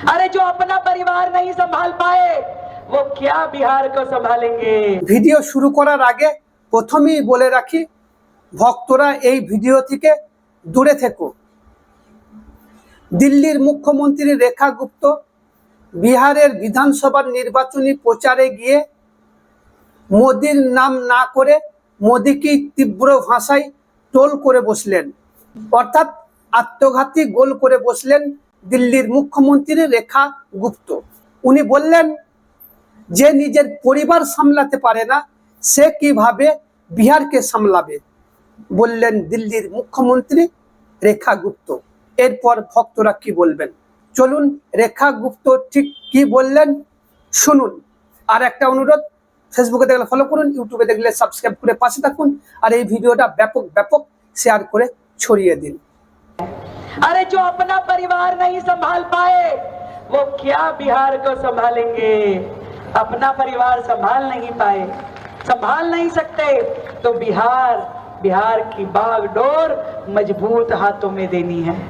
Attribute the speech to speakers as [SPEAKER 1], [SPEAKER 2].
[SPEAKER 1] अरे जो अपना परिवार नहीं संभाल पाए वो क्या बिहार को संभालेंगे
[SPEAKER 2] ভিডিও শুরু করার আগে প্রথমেই বলে রাখি ভক্তরা এই ভিডিও থেকে দূরে থেকো দিল্লির মুখ্যমন্ত্রী রেখা গুপ্ত বিহারের বিধানসভার নির্বাচনী প্রচারে গিয়ে মোদির নাম না করে মোদিকেই তীব্র ভাষায় টোল করে বসলেন অর্থাৎ আত্মঘাতী গোল করে বসলেন দিল্লির মুখ্যমন্ত্রী রেখা গুপ্ত। উনি বললেন, যে নিজের পরিবার সামলাতে পারে না, সে কীভাবে বিহারকে সামলাবে? বললেন দিল্লির মুখ্যমন্ত্রী রেখা গুপ্ত। এরপর ভক্তরা কি বলবেন? চলুন, রেখা গুপ্ত ঠিক কি বললেন শুনুন। আর একটা অনুরোধ ফেসবুকে দেখলে ফলো করুন ইউটিউবে দেখলে সাবস্ক্রাইব করে পাশে থাকুন, আর এই ভিডিওটা ব্যাপক ব্যাপক শেয়ার করে ছড়িয়ে দিন।
[SPEAKER 1] अरे जो अपना परिवार नहीं संभाल पाए, वो क्या बिहार को संभालेंगे? अपना परिवार संभाल नहीं पाए, संभाल नहीं सकते तो बिहार बिहार की बागडोर मज़बूत हाथों में देनी है।